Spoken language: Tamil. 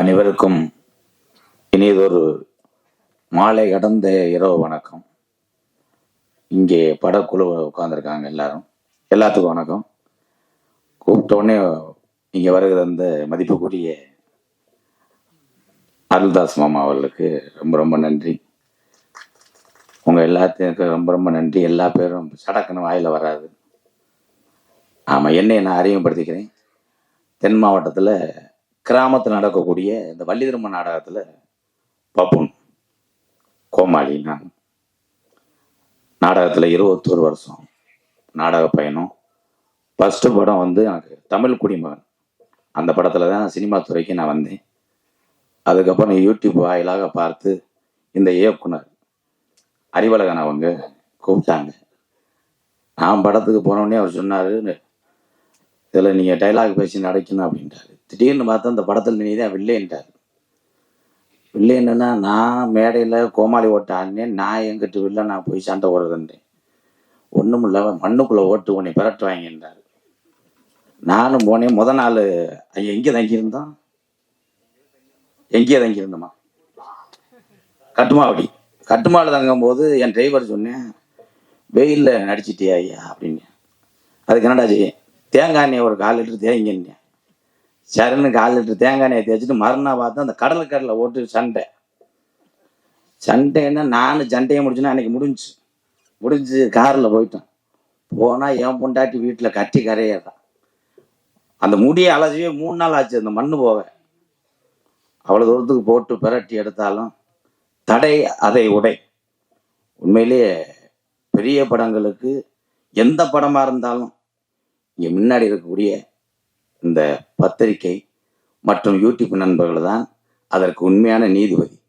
அனைவருக்கும் இனியதொரு மாலை கடந்த இரவு வணக்கம். இங்கே படக்குழு உட்காந்துருக்காங்க எல்லாரும். எல்லாத்துக்கும் வணக்கம். கூப்பிட்டோடனே இங்கே வருகிற அந்த மதிப்புக்குரிய அருள்தாஸ் மாமா அவர்களுக்கு ரொம்ப ரொம்ப நன்றி. உங்கள் எல்லாத்துக்கும் ரொம்ப ரொம்ப நன்றி. எல்லா பேரும் சடக்குன்னு வாயில் வராது. ஆமாம் என்னை நான் அறிமுகப்படுத்திக்கிறேன். தென் மாவட்டத்தில் கிராமத்தில் நடக்கக்கூடிய இந்த வள்ளி திரும்ப நாடகத்தில் பப்புன் கோமாளி நான். நாடகத்தில் இருபத்தோரு வருஷம் நாடக பயணம். ஃபஸ்ட்டு படம் வந்து எனக்கு தமிழ் குடிமகன். அந்த படத்தில் தான் சினிமா துறைக்கு நான் வந்தேன். அதுக்கப்புறம் யூடியூப் வாயிலாக பார்த்து இந்த இயக்குனர் அறிவழகன் அவங்க கூப்பிட்டாங்க. நான் படத்துக்கு போனோடனே அவர் சொன்னார் இதில் நீங்கள் டைலாக் பேசி நடிக்கணும் அப்படின்றாரு திடீர்னு பார்த்தா அந்த படத்தில் நீ தான் வில்லைன்றார் வில்லை என்னன்னா நான் மேடையில் கோமாளி ஓட்ட ஆடினேன் நான் எங்கிட்ட வில்லை நான் போய் சண்டை ஓடுறதுன்றேன் ஒன்றும் இல்லை மண்ணுக்குள்ளே ஓட்டு உன்னை பிரட்டுவாங்கன்றார் நானும் போனேன். முத நாள் ஐயா எங்கே தங்கியிருந்தோம் எங்கேயே தங்கியிருந்தோமா கட்டுமாவடி கட்டுமாவில் தங்கும்போது என் டிரைவர் சொன்னேன் வெயிலில் நடிச்சிட்டியா ஐயா அப்படின்னு. அதுக்கு என்னடா செய்ய? தேங்காய் எண்ணெய் ஒரு கால் லிட்டர் தேங்கிங்க சரின்னு கால் லிட்டர் தேங்காய் எண்ணெயை தேய்ச்சிட்டு மறுநாள் பார்த்தா அந்த கடலுக்கடலை ஓட்டு சண்டை. சண்டைன்னா நானும் சண்டையை முடிச்சுன்னா அன்னைக்கு முடிஞ்சு. முடிஞ்சு காரில் போயிட்டோம். போனால் என் பொண்டாட்டி வீட்டில் கட்டி கரையதான் அந்த முடியை அலசியே மூணு நாள் ஆச்சு அந்த மண்ணு போக. அவ்வளோ தூரத்துக்கு போட்டு பிரட்டி எடுத்தாலும் தடை அதை உடை. உண்மையிலேயே பெரிய படங்களுக்கு எந்த படமாக இருந்தாலும் இங்கே முன்னாடி இருக்கக்கூடிய இந்த பத்திரிகை மற்றும் யூடியூப் நண்பர்கள் தான் அதற்கு உண்மையான நீதிபதி.